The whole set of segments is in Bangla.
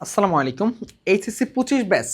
আসসালামু আলাইকুম এইচএসসি পঁচিশ ব্যাস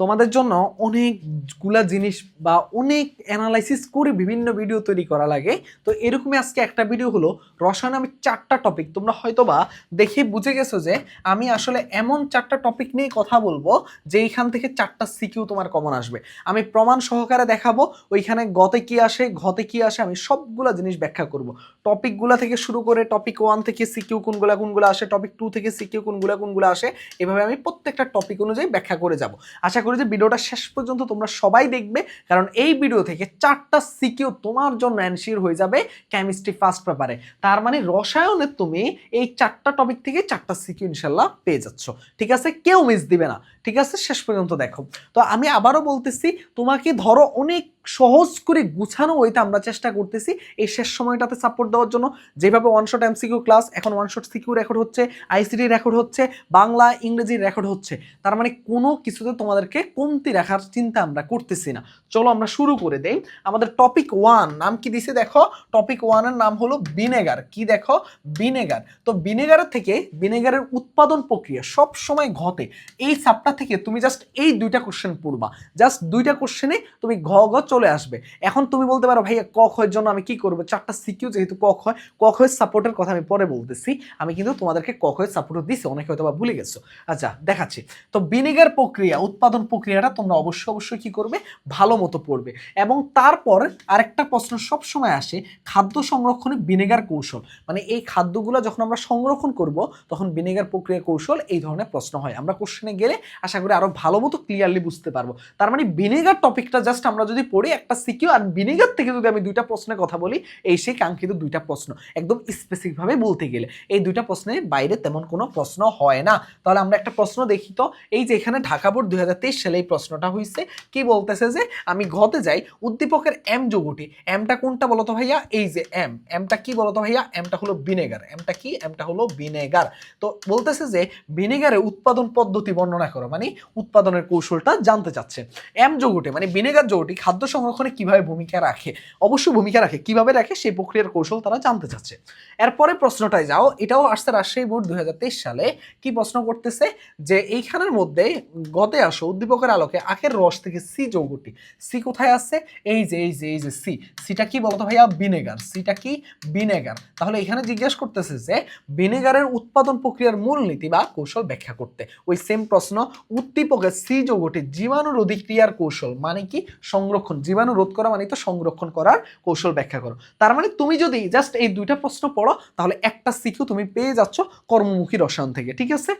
তোমাদের জন্য অনেকগুলা জিনিস বা অনেক অ্যানালাইসিস করে বিভিন্ন ভিডিও তৈরি করা লাগে। তো এরকমই আজকে একটা ভিডিও হলো রসায়ন আমি চারটা টপিক তোমরা হয়তোবা দেখে বুঝে গেছো যে আমি আসলে এমন চারটা টপিক নিয়ে কথা বলব যে এইখান থেকে চারটা সিকিউ তোমার কমন আসবে। আমি প্রমাণ সহকারে দেখাবো, ওইখানে গতে কি আসে, ঘতে কি আসে, আমি সবগুলা জিনিস ব্যাখ্যা করব। টপিকগুলা থেকে শুরু করে টপিক ওয়ান থেকে সিকিউ কোনগুলা কোনগুলো আসে টপিক টু থেকে সিকিউ কোনগুলা কোনগুলো আসে, এভাবে আমি প্রত্যেকটা টপিক অনুযায়ী ব্যাখ্যা করে যাব। আশা করি যে ভিডিওটা শেষ পর্যন্ত তোমরা সবাই দেখবে, কারণ এই ভিডিও থেকে চারটা সিকিউ তোমার জন্য অ্যানসিওর হয়ে যাবে কেমিস্ট্রি ফার্স্ট পেপারে তার মানে রসায়নে তুমি এই চারটা টপিক থেকে চারটা সিকিউ ইনশাল্লাহ পেয়ে যাচ্ছ। ঠিক আছে? কেউ মিস দিবে না। ঠিক আছে? শেষ পর্যন্ত দেখো। তো আমি আবারও বলতেছি, তোমাকে ধরো অনেক সহজ করে গুছানো হইতে আমরা চেষ্টা করতেছি এই শেষ সময়টাতে সাপোর্ট দেওয়ার জন্য। যেভাবে ওয়ান শট এমসিকিউ ক্লাস এখন ওয়ান শট সিকিউ রেকর্ড হচ্ছে আইসিডি রেকর্ড হচ্ছে, বাংলা, ইংরেজি রেকর্ড হচ্ছে। তার মানে কোনো কিছুতে তোমাদেরকে কমতি রাখার চিন্তা আমরা করতেছি না। চলো আমরা শুরু করে দেই। আমাদের টপিক ওয়ান নাম কি দিছে দেখো? টপিক ওয়ানের নাম হলো বিনেগার কি দেখো? বিনেগার তো বিনেগারের থেকে বিনেগারের উৎপাদন প্রক্রিয়া সব সময় ঘটে। এই সাপটা থেকে তুমি জাস্ট এই দুইটা কোশ্চেন পড়বা। জাস্ট দুইটা কোশ্চেনে তুমি ঘ ঘ চলে আসবে। এখন তুমি বলতে পারো, ভাইয়া ক খয়ের জন্য আমি কি করব? চারটা সিকিউ যেহেতু ক খয় ক খয়ের সাপোর্টের কথা আমি পরে বলতেছি। আমি কিন্তু তোমাদেরকে ক খয়ের সাপোর্ট দিছি, অনেকে হয়তো বা ভুলে গেছো। আচ্ছা দেখাচ্ছি। তো বিনেগার প্রক্রিয়া, উৎপাদন প্রক্রিয়াটা তোমরা অবশ্যই অবশ্যই কি করবে? ভালো মতো পড়বে। এবং তারপর আরেকটা প্রশ্ন সব সময় আসে, খাদ্য সংরক্ষণে বিনেগার কৌশল। মানে এই খাদ্যগুলো যখন আমরা সংরক্ষণ করব, তখন বিনেগার প্রক্রিয়া কৌশল এই ধরনের প্রশ্ন হয়। আমরা কোশ্চেনে গেলে আশা করি আরও ভালো মতো ক্লিয়ারলি বুঝতে পারব। তার মানে বিনেগার টপিকটা জাস্ট আমরা যদি পড়ি একটা সিকিউ আর বিনেগার থেকে যদি আমি দুইটা প্রশ্নের কথা বলি, এই সেই কাঙ্ক্ষিত দুইটা প্রশ্ন। একদম স্পেসিফিকভাবে বলতে গেলে, এই দুইটা প্রশ্নের বাইরে তেমন কোনো প্রশ্ন হয় না। তাহলে আমরা একটা প্রশ্ন দেখি তো, এই যে এখানে ঢাকা বোর্ড দুই সালে এই প্রশ্নটা হয়েছে কি বলতেছে যে, আমি ঘতে যাই, উদ্দীপকের এম যোগটি এমটা কোনটা বলতো ভাইয়া? এই যে এম এমটা কি বলতো ভাইয়া? এমটা হলো ভিনেগার এমটা কি? এমটা হলো ভিনেগার তো বলতেছে যে ভিনেগারের উৎপাদন পদ্ধতি বর্ণনা করো মানে উৎপাদনের কৌশলটা জানতে চাচ্ছে। এম যৌগটি মানে ভিনেগার যৌগটি খাদ্য সংরক্ষণে কীভাবে ভূমিকা রাখে, অবশ্যই ভূমিকা রাখে, কীভাবে রাখে সেই প্রক্রিয়ার কৌশল তারা জানতে চাচ্ছে। এরপরে প্রশ্নটায় যাও, এটাও আসছে রাজশাহী বোর্ড দুই হাজার তেইশ সালে, কি প্রশ্ন করতেছে? যে এইখানের মধ্যে গতে আসো, উদ্দীপকের আলোকে আখের রস থেকে সি যৌগটি, সি কোথায় আছে এই যে এই যে এই যে সি, সিটা কি বলতো ভাইয়া? ভিনেগার, সিটা কি ভিনেগার? তাহলে এখানে জিজ্ঞেস করতেছে যে ভিনেগারের উৎপাদন প্রক্রিয়ার মূলনীতি বা কৌশল ব্যাখ্যা করতে। ওই সেম প্রশ্ন, উদ্দীপকের সি যৌগটি জীবাণুর অধিক্রিয়ার কৌশল মানে কি? সংরক্ষণ জীবাণু রোধ করা মানে তো সংরক্ষণ করার কৌশল ব্যাখ্যা করো। তার মানে তুমি যদি জাস্ট এই দুইটা প্রশ্ন পড়ো, তাহলে একটা সিকিউ তুমি পেয়ে যাচ্ছ কর্মমুখী রসায়ন থেকে, ঠিক আছে?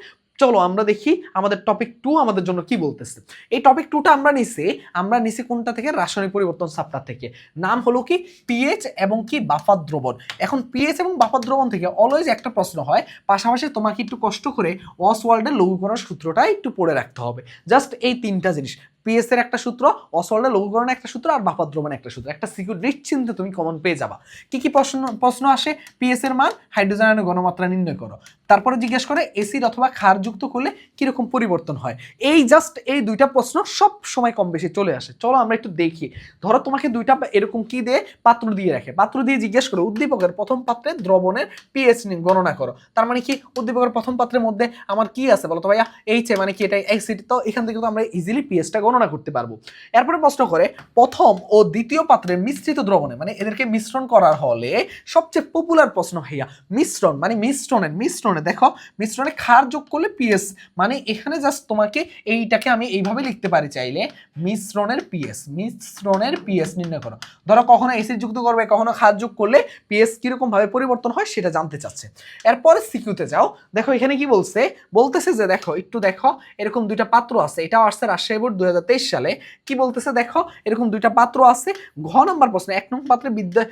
চলো আমরা দেখি আমাদের টপিক টু আমাদের জন্য কি বলতেছে। এই টপিক টুটা আমরা নিছি আমরা নিছি কোনটা থেকে? রাসায়নিক পরিবর্তন সাপ্তাহ থেকে। নাম হলো কি? পিএইচ এবং কি? বাফার দ্রবণ। এখন পিএইচ এবং বাফার দ্রবণ থেকে অলওয়েজ একটা প্রশ্ন হয়, পাশাপাশি তোমাকে একটু কষ্ট করে ওয়ার্ল্ডের লঘুকরণ সূত্রটা একটু পড়ে রাখতে হবে। জাস্ট এই তিনটা জিনিস। পিএস এর একটা সূত্র অসল্ডের লঘুকরণের একটা সূত্র আর দ্রবণের একটা সূত্র। একটা সিকিউর নিশ্চিন্তে তুমি কমন পেয়ে যাবা। কি কি প্রশ্ন প্রশ্ন আসে? পিএস এর মান হাইড্রোজেন ঘনমাত্রা নির্ণয় করো। তারপরে জিজ্ঞেস করে এসিড অথবা ক্ষার যুক্ত করলে কীরকম পরিবর্তন হয়? এই জাস্ট এই দুইটা প্রশ্ন সব সময় কম বেশি চলে আসে। চলো আমরা একটু দেখি। ধরো তোমাকে দুইটা এরকম কি দিয়ে? পাত্র দিয়ে রাখে। পাত্র দিয়ে জিজ্ঞেস করো, উদ্দীপকের প্রথম পাত্রে দ্রবণের পিএইচ গণনা করো। তার মানে কি? উদ্দীপকের প্রথম পাত্রের মধ্যে আমার কি আছে বলো তো ভাইয়া? এইচ এ মানে কি? এটা অ্যাসিড তো এখান থেকে তো আমরা ইজিলি পিএইচটা গণনা করতে পারব। এরপরে প্রশ্ন করে, প্রথম ও দ্বিতীয় পাত্রের মিশ্রিত দ্রবণে মানে এদেরকে মিশ্রণ করার হলে সবচেয়ে পপুলার প্রশ্ন ভাইয়া মিশ্রণ মানে মিশ্রণের, মিশ্রণে, দেখো, মিশ্রণে ক্ষার যোগ করলে পিএস মানে এখানে জাস্ট তোমাকে এইটাকে আমি এইভাবে লিখতে পারি চাইলে, মিশ্রণের পিএস মিশ্রণের পিএস নির্ণয় করো। ধরো কখনো এসিড যুক্ত করবে, কখনো ক্ষার যোগ করলে পিএস কীরকম ভাবে পরিবর্তন হয় সেটা জানতে চাচ্ছে। এরপরে সিকিউতে যাও, দেখো এখানে কি বলছে, বলতেছে যে দেখো, একটু দেখো, এরকম দুইটা পাত্র আছে, এটাও আসছে রাজশাহী বোর্ড দুই সালে কি বলতেছে, দেখো, এরকম দুইটা পাত্র আছে, ঘ নম্বর প্রশ্ন, এক নম্বর পাত্রে বিদ্যা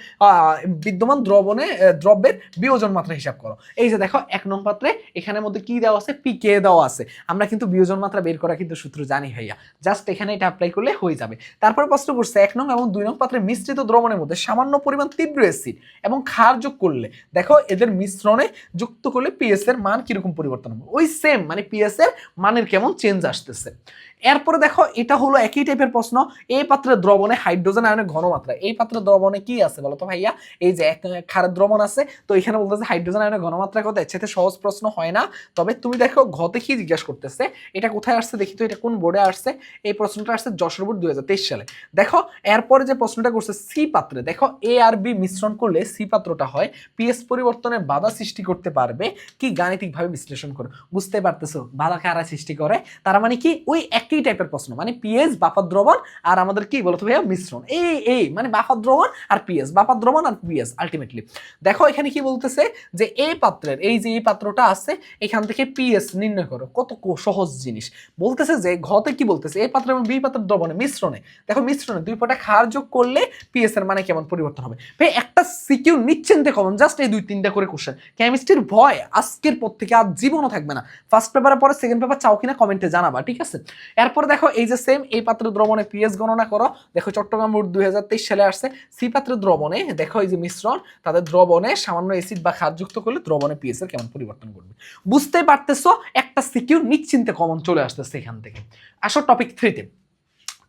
বিদ্যমান দ্রবণে দ্রব্যের বিয়োজন মাত্রা হিসাব করো। এই যে দেখো, এক নম্বর পাত্রে এখানের মধ্যে কি দেওয়া আছে? পিকে দেওয়া আছে। আমরা কিন্তু বিয়োজন মাত্রা বের করা কিন্তু সূত্র জানি, ভাইয়া। জাস্ট এখানে এটা অ্যাপ্লাই করলে হয়ে যাবে। তারপর প্রশ্ন করছে, এক নং এবং দুই নং পাত্রে মিশ্রিত দ্রবণের মধ্যে সামান্য পরিমাণ তীব্র অ্যাসিড এবং ক্ষার যোগ করলে, দেখো, এদের মিশ্রণে যুক্ত করলে পিএস এর মান কীরকম পরিবর্তন হবে? ওই সেম মানে পিএস এর মানের কেমন চেঞ্জ আসতেছে। এরপরে দেখো, এটা হলো একই টাইপের প্রশ্ন। এই পাত্রের দ্রবণে হাইড্রোজেন আয়নের ঘনমাত্রা এই পাত্রের দ্রবণে কি আছে বলো তো ভাইয়া? এই যে এক দ্রবণ আছে, তো এখানে বলতেছে হাইড্রোজেন আয়নের ঘনমাত্রা কত? এর সহজ প্রশ্ন হয় না। তবে তুমি দেখো, ঘতে কি জিজ্ঞাসা করতেছে? এটা কোথায় আসছে দেখি তো, এটা কোন বোর্ডে আসছে? এই প্রশ্নটা আসছে যশোর বোর্ড দু হাজার তেইশ সালে। দেখো, এরপরে যে প্রশ্নটা করছে, সি পাত্রে। দেখো এ আর বি মিশ্রণ করলে সি পাত্রটা হয় পিএস পরিবর্তনের বাধা সৃষ্টি করতে পারবে, কি গাণিতিকভাবে বিশ্লেষণ করে। বুঝতে পারতেছো? বাধা কারা সৃষ্টি করে। তার মানে কি? ওই একই টাইপের প্রশ্ন মানে পিএস বাফার দ্রবণ আর আমাদের কি বলতো ভাইয়া? মিশ্রণ। এই এই মানে বাফার দ্রবণ আর পিএস বাফার দ্রবণ আর পিএস আলটিমেটলি দেখো এখানে কি বলতেছে যে এই পাত্রের, এই যে এই পাত্রটা আছে, এখান থেকে পিএস নির্ণয় করো। কত সহজ জিনিস। বলতেছে যে ঘতে কি বলতেছে? এই পাত্র এবং বি পাত্রের দ্রবণে, মিশ্রণে। দেখো মিশ্রণে দুই পটা খার যোগ করলে পিএস এর মানে কেমন পরিবর্তন হবে? ভাই, একটা সিকিউ নিশ্চিন্তে কমন, জাস্ট এই দুই তিনটা করে কোশ্চেন কেমিস্ট্রির ভয় আজকের পর থেকে আর জীবনও থাকবে না। ফার্স্ট পেপারের পরে সেকেন্ড পেপার চাও কিনা কমেন্টে জানাবা, ঠিক আছে? এরপর দেখো এই যে সেম এই পাত্র দ্রবণে পিএস গণনা করো। দেখো চট্টগ্রাম বোর্ড দুই হাজার তেইশ সালে আসছে। সি পাত্র দ্রবণে দেখো এই যে মিশ্রণ, তাদের দ্রবণে সামান্য এসিড বা খাদ যুক্ত করলে দ্রবণে পিএস এর কেমন পরিবর্তন করবে বুঝতে পারতেছো, একটা সিকিউর নিশ্চিন্তে কমন চলে আসতেছে এখান থেকে। আসো টপিক থ্রিতে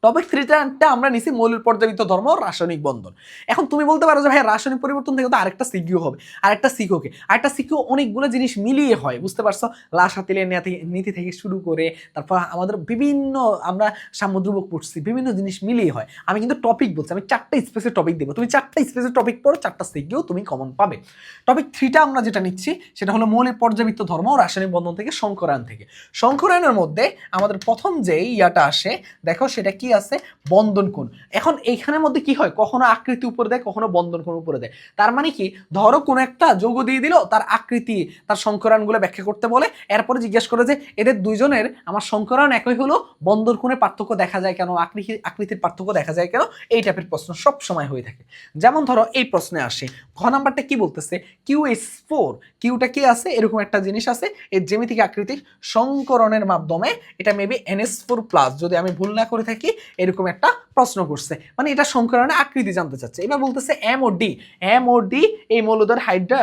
টপিক থ্রিটা আমরা নিছি মৌলের পর্যাবৃত্ত ধর্ম রাসায়নিক বন্ধন। এখন তুমি বলতে পারো যে ভাই রাসায়নিক পরিবর্তন থেকে তো আরেকটা সিকিউ হবে, আরেকটা সিকিউকে আরেকটা সিকিউ অনেকগুলো জিনিস মিলিয়ে হয়, বুঝতে পারছ? লাশা তেলের নীতি- থেকে শুরু করে, তারপর আমাদের বিভিন্ন, আমরা সামুদ্রবক পড়ছি, বিভিন্ন জিনিস মিলিয়ে হয়। আমি কিন্তু টপিক বলছি, আমি চারটা স্পেসের টপিক দেবো। তুমি চারটা স্পেসের টপিক পড়ো, চারটা সিকিউ তুমি কমন পাবে। টপিক থ্রিটা আমরা যেটা নিচ্ছি, সেটা হলো মৌলের পর্যাবৃত্ত ধর্ম রাসায়নিক বন্ধন থেকে, সংকরায়ন থেকে। সংকরায়নের মধ্যে আমাদের প্রথম যে ইয়াটা আসে, দেখো সেটা কি আছে, বন্ধন কোণ। এখন এইখানের মধ্যে কি হয়? কখনো আকৃতি উপরে দেয়, কখনো বন্ধন কোণ উপরে দেয়। তার মানে কি? ধরো কোন একটা যৌগ দিয়ে দিল, তার আকৃতি, তার সংকরায়নগুলো ব্যাখ্যা করতে বলে, এরপরে জিজ্ঞেস করে যে, এদের দুইজনের, আমার সংকরণ একই হলো, বন্ধন কোণে পার্থক্য দেখা যায় কেন? আকৃতি, আকৃতির পার্থক্য দেখা যায় কেন? এই টাইপের প্রশ্ন সব সময় হয়ে থাকে। যেমন ধরো, এই প্রশ্নে আসে, ঘ নাম্বারটা কি বলতেছে? কিউ এস ফোর কিউটা কি আছে? এরকম একটা জিনিস আছে, এর জ্যামিতিক আকৃতির সংকরণের মাধ্যমে, এটা মেবি এনএস ফোর প্লাস যদি আমি ভুল না করে থাকি এরকম একটা প্রশ্ন করছে। মানে এটা সংকরণের আকৃতি জানতে চাচ্ছে। এবার বলতেছে M O D M O D এই মৌলদের হাইড্রা,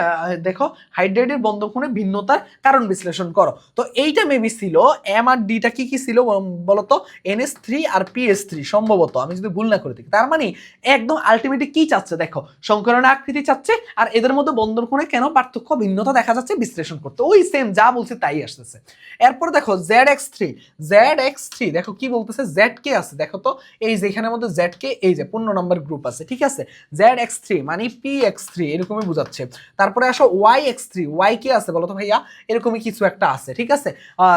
দেখো হাইড্রেটের বন্ধকোণে ভিন্নতার কারণ বিশ্লেষণ করো। তো এইটা মেবি ছিল এম আর ডিটা কি কি ছিল বলতো? এনএস থ্রি আর পিএস থ্রি সম্ভবত, আমি যদি ভুল না করে থাকি তার মানে একদম আলটিমেটলি কি চাচ্ছে দেখো? সংকরণের আকৃতি চাচ্ছে আর এদের মধ্যে বন্ধন কোণে কেন পার্থক্য, ভিন্নতা দেখা যাচ্ছে বিশ্লেষণ করতে। ওই সেম যা বলছে তাই আসতেছে। এরপর দেখো Z X three Z X three দেখো কি বলতেছে? জেড কে আছে, দেখো। তো, এই যে এখানের মধ্যে জেড কে, এই যে পনেরো নম্বর গ্রুপ আছে, ঠিক আছে? জেড এক্স থ্রি মানে পি এক্স থ্রি এরকমই বোঝাচ্ছে। তারপরে আসো ওয়াই এক্স থ্রি ওয়াই কে আছে বলো তো ভাইয়া? এরকমই কিছু একটা আছে, ঠিক আছে?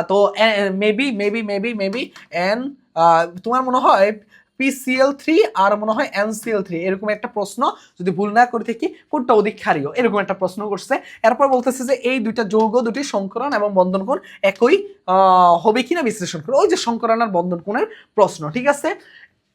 তো maybe maybe maybe maybe N তোমার মনে হয় পিসিএল থ্রি আর মনে হয় এনসিএল থ্রি এরকম একটা প্রশ্ন, যদি ভুল না করে থাকি কোনটা অধিক ক্ষারীয়? এরকম একটা প্রশ্ন করছে। এরপর বলতেছে যে এই দুইটা যৌগ, দুটি সংকরণ এবং বন্ধনকোণ একই হবে কিনা বিশ্লেষণ করে। ওই যে সংকরণ আর বন্ধনকোণের প্রশ্ন, ঠিক আছে?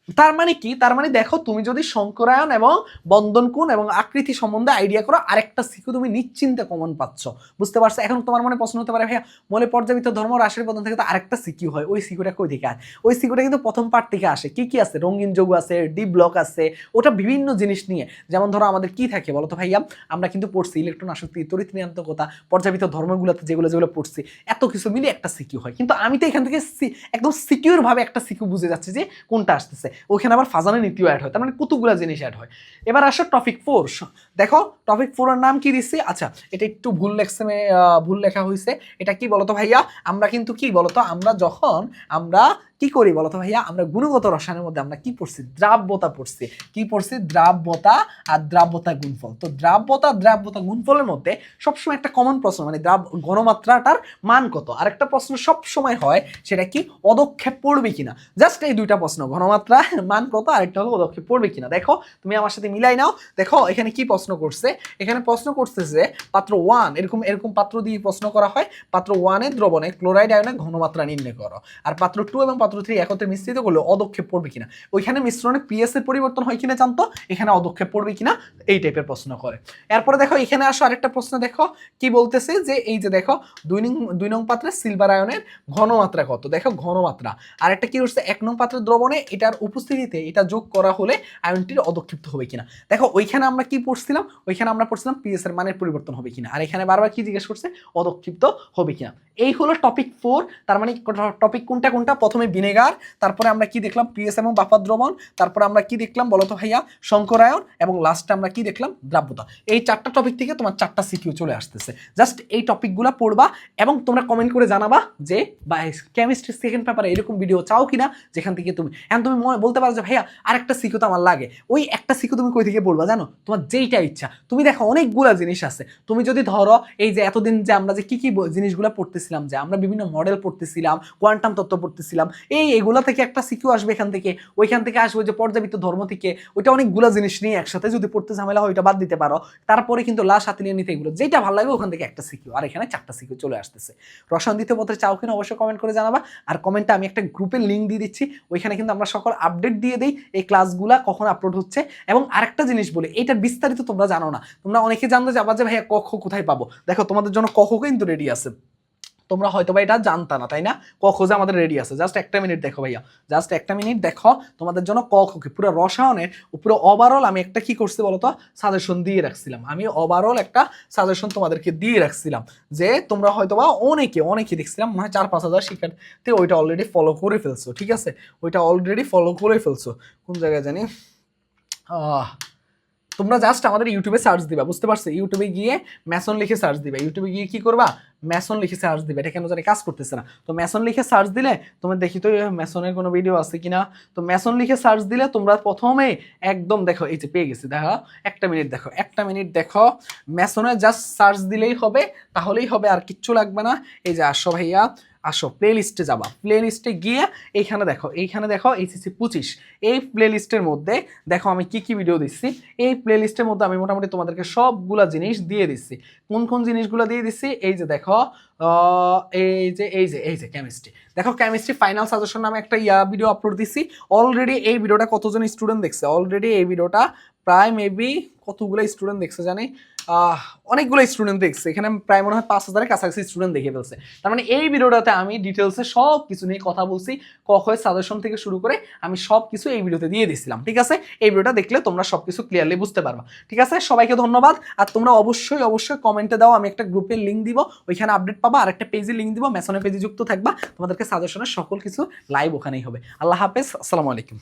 তার মানে কি? তার মানে দেখো, তুমি যদি সংকরায়ন এবং বন্ধন কোণ এবং আকৃতি সম্বন্ধে আইডিয়া করো, আরেকটা সিকিউ তুমি নিশ্চিন্তে কমন পাচ্ছ। বুঝতে পারছ? এখন তোমার মনে প্রশ্ন হতে পারে, ভাইয়া মনে পর্যাবৃত্ত ধর্ম রাশির বন্ধন থেকে তো আরেকটা সিকিউ হয়। ওই সিকিউটা কই থেকে আসে ওই সিকিউটা কিন্তু প্রথম পার্ট থেকে আসে। কি কি আছে? রঙিন যৌগ আছে ডি ব্লক আছে, ওটা বিভিন্ন জিনিস নিয়ে। যেমন ধরো, আমাদের কি থাকে বলো তো ভাইয়া? আমরা কিন্তু পড়ছি ইলেকট্রন আসক্তি, তড়িৎ নিয়ন্ত্রকতা পর্যাবৃত্ত ধর্মগুলোতে যেগুলো যেগুলো পড়ছি, এত কিছু মিলে একটা সিকিউ হয়। কিন্তু আমি তো এখান থেকে একদম সিকিউর ভাবে একটা সিকিউ বুঝে যাচ্ছি যে কোনটা আসতেছে। ওখানে আবার ফাজানের নীতিও অ্যাড হয়, তার মানে কতগুলো জিনিস অ্যাড হয়। এবার আসো টপিক ফোর দেখো টপিক ফোরের নাম কি দিচ্ছি আচ্ছা এটা একটু ভুল লেখছে ভুল লেখা হয়েছে এটা কি বলতো ভাইয়া? আমরা কিন্তু কি বলতো? আমরা যখন আমরা কি করি বলতো ভাইয়া? আমরা গুণগত রসায়নের মধ্যে আমরা কি পড়ছি? দ্রাব্যতা পড়ছি। কি পড়ছি? দ্রাব্যতা আর দ্রাব্যতা গুণফল। তো দ্রাব্যতা দ্রাব্যতা, গুণফলের মধ্যে সবসময় একটা কমন প্রশ্ন মানে দ্রাব ঘনমাত্রাটার মান কত? আর একটা প্রশ্ন সব সময় হয়, সেটা কি অদক্ষেপ পড়বে কিনা? জাস্ট এই দুইটা প্রশ্ন ঘনমাত্রা মান কত, আরেকটা হলো অদক্ষেপ পড়বে কিনা? দেখো, তুমি আমার সাথে মিলাই নাও। দেখো, এখানে কি প্রশ্ন করছে? এখানে প্রশ্ন করছে যে পাত্র ওয়ান এরকম এরকম পাত্র দিয়ে প্রশ্ন করা হয়, পাত্র ওয়ানের দ্রবণে ক্লোরাইড আয়নের ঘনমাত্রা নির্ণয় করো। আর পাত্র টু এবং পাত্র থ্রি একত্রে মিশ্রিত করলে অদক্ষেপ পড়বে কিনা? ওইখানে মিশ্রণে পিএস এর পরিবর্তন হয় কিনা জানতো? এখানে অদক্ষেপ পড়বে কিনা? এই টাইপের প্রশ্ন করে। এরপরে দেখো, এখানে আসো আরেকটা প্রশ্ন দেখো। কি বলতেছে যে, এই যে দেখো, দুই নং দুই নং পাত্রে সিলভার আয়নের ঘনমাত্রা কত? দেখো, ঘনমাত্রা। আর একটা কি হচ্ছে এক নং পাত্রের দ্রবণে এটার উপস্থিতিতে এটা যোগ করা হলে আয়নটির অদক্ষিপ্ত হবে কিনা? দেখো, ওইখানে আমরা কি পড়ছিলাম? ওইখানে আমরা পড়ছিলাম পিএস এর মানের পরিবর্তন হবে কিনা? আর এখানে বারবার কি জিজ্ঞেস করছে? অদক্ষিপ্ত হবে কিনা? এই হলো টপিক ফোর তার মানে টপিক কোনটা কোনটা? প্রথমে ভিনেগার তারপরে আমরা কি দেখলাম? পিএস এবং বাফার দ্রবণ তারপরে আমরা কি দেখলাম বলতো ভাইয়া? শঙ্করায়ন এবং লাস্টে আমরা কি দেখলাম? দ্রাব্যতা। এই চারটা টপিক থেকে তোমার চারটা সিকিউ চলে আসতেছে। জাস্ট এই টপিকগুলো পড়বা এবং তোমরা কমেন্ট করে জানাবা যে, বা কেমিস্ট্রি সেকেন্ড পেপারে এরকম ভিডিও চাও কিনা? যেখান থেকে তুমি এখন তুমি বলতে পারো যে, ভাইয়া, আরেকটা সিকিউ তো আমার লাগে। ওই একটা সিকিউ তুমি কই থেকে বলবা জানো? তোমার যেইটা ইচ্ছা। তুমি দেখো অনেকগুলা জিনিস আছে। তুমি যদি ধরো এই যে এতদিন যে আমরা যে কি কি জিনিসগুলো পড়তেছিলাম যে আমরা বিভিন্ন মডেল পড়তেছিলাম কোয়ান্টাম তত্ত্ব পড়তেছিলাম, এই এগুলা থেকে একটা সিকিউ আসবে এখান থেকে, ওইখান থেকে আসবে যে পর্যাবৃত্ত ধর্ম থেকে, ওইটা অনেকগুলা জিনিস নিয়ে একসাথে যদি পড়তে ঝামেলা হয় ওইটা বাদ দিতে পারো। তারপরে কিন্তু লাশ হাতে নিয়ে নিতে এগুলো, যেটা ভালো লাগবে ওখান থেকে একটা সিকিউ আর এখানে চারটা সিকিউ চলে আসতেছে। রসায়ন দ্বিতীয় পত্রে চাও কিনা অবশ্যই কমেন্ট করে জানাবা, আর কমেন্টে আমি একটা গ্রুপের লিঙ্ক দিয়ে দিচ্ছি, ওইখানে কিন্তু আমরা সকল আপডেট দিয়ে দিই এই ক্লাসগুলা কখন আপলোড হচ্ছে। এবং আরেকটা জিনিস বলি এইটার বিস্তারিত তোমরা জানো না, তোমরা অনেকে জানতে যাবা যে ভাইয়া কক্ষ কোথায় পাবো? দেখো তোমাদের জন্য কক্ষ কিন্তু রেডি আছে। তোমরা হয়তো বা এটা জানতা না, তাই না? ক খোঁজে আমাদের রেডি আছে। জাস্ট একটা মিনিট দেখো ভাইয়া। জাস্ট একটা মিনিট দেখো, তোমাদের জন্য ক খোকে পুরো রসায়নের পুরো ওভারঅল আমি একটা কি করছি বলতো সাজেশন দিয়ে রাখছিলাম। আমি ওভারঅল একটা সাজেশন তোমাদেরকে দিয়ে রাখছিলাম যে, তোমরা হয়তো বা অনেকে অনেকে দেখছিলাম মনে চার পাঁচ হাজার শিক্ষার্থী ওইটা অলরেডি ফলো করে ফেলছো, ঠিক আছে? ওইটা অলরেডি ফলো করে ফেলছো। কোন জায়গায় জানি? আহ তোমরা জাস্ট আমাদের ইউটিউবে সার্চ দিবা, বুঝতে পারছ? ইউটিউবে গিয়ে ম্যাসন লিখে সার্চ দিবা। ইউটিউবে গিয়ে কি করবা? ম্যাসন লিখে সার্চ দিবা। এটা কেন জানি কাজ করতেছে না। তো ম্যাসন লিখে সার্চ দিলে তোমার দেখি তো ম্যাসনের কোনো ভিডিও আছে কিনা? তো ম্যাসন লিখে সার্চ দিলে তোমরা প্রথমে একদম দেখো, এই যে পেয়ে গেছি, দেখো, একটা মিনিট দেখো, একটা মিনিট দেখো ম্যাসনে জাস্ট সার্চ দিলেই হবে, তাহলেই হবে, আর কিচ্ছু লাগবে না। এই যে আসো ভাইয়া আসো প্লে লিস্টে যাবা। প্লে লিস্টে গিয়ে এইখানে দেখো এইখানে দেখো এইচএসসি পঁচিশ। এই প্লে লিস্টের মধ্যে দেখো আমি কি কি ভিডিও দিচ্ছি। এই প্লে লিস্টের মধ্যে আমি মোটামুটি তোমাদেরকে সবগুলা জিনিস দিয়ে দিচ্ছি। কোন কোন জিনিসগুলো দিয়ে দিচ্ছি? এই যে দেখো এই যে এই যে এই যে কেমিস্ট্রি দেখো কেমিস্ট্রি ফাইনাল সাজেশন নামে একটা ইয়া ভিডিও আপলোড দিচ্ছি। অলরেডি এই ভিডিওটা কতজন স্টুডেন্ট দেখছে? অলরেডি এই ভিডিওটা প্রায় মেবি কতগুলো স্টুডেন্ট দেখছে জানি? অনেকগুলো স্টুডেন্ট দেখছে। এখানে প্রায় মনে হয় পাঁচ হাজারের কাছাকাছি স্টুডেন্ট দেখে ফেলছে। তার মানে এই ভিডিওটাতে আমি ডিটেলসে সব কিছু নিয়ে কথা বলছি কখয়ের সাজেশন থেকে শুরু করে আমি সব কিছু এই ভিডিওতে দিয়ে দিছিলাম, ঠিক আছে? এই ভিডিওটা দেখলে তোমরা সব কিছু ক্লিয়ারলি বুঝতে পারবা, ঠিক আছে? সবাইকে ধন্যবাদ। আর তোমরা অবশ্যই অবশ্যই কমেন্টে দাও, আমি একটা গ্রুপের লিঙ্ক দিব, ওইখানে আপডেট পাবা আর একটা পেজে লিঙ্ক দিব মেসনের পেজে যুক্ত থাকবা। তোমাদেরকে সাজেশনের সকল কিছু লাইভ ওখানেই হবে। আল্লাহ হাফেজ, আসসালামু আলাইকুম।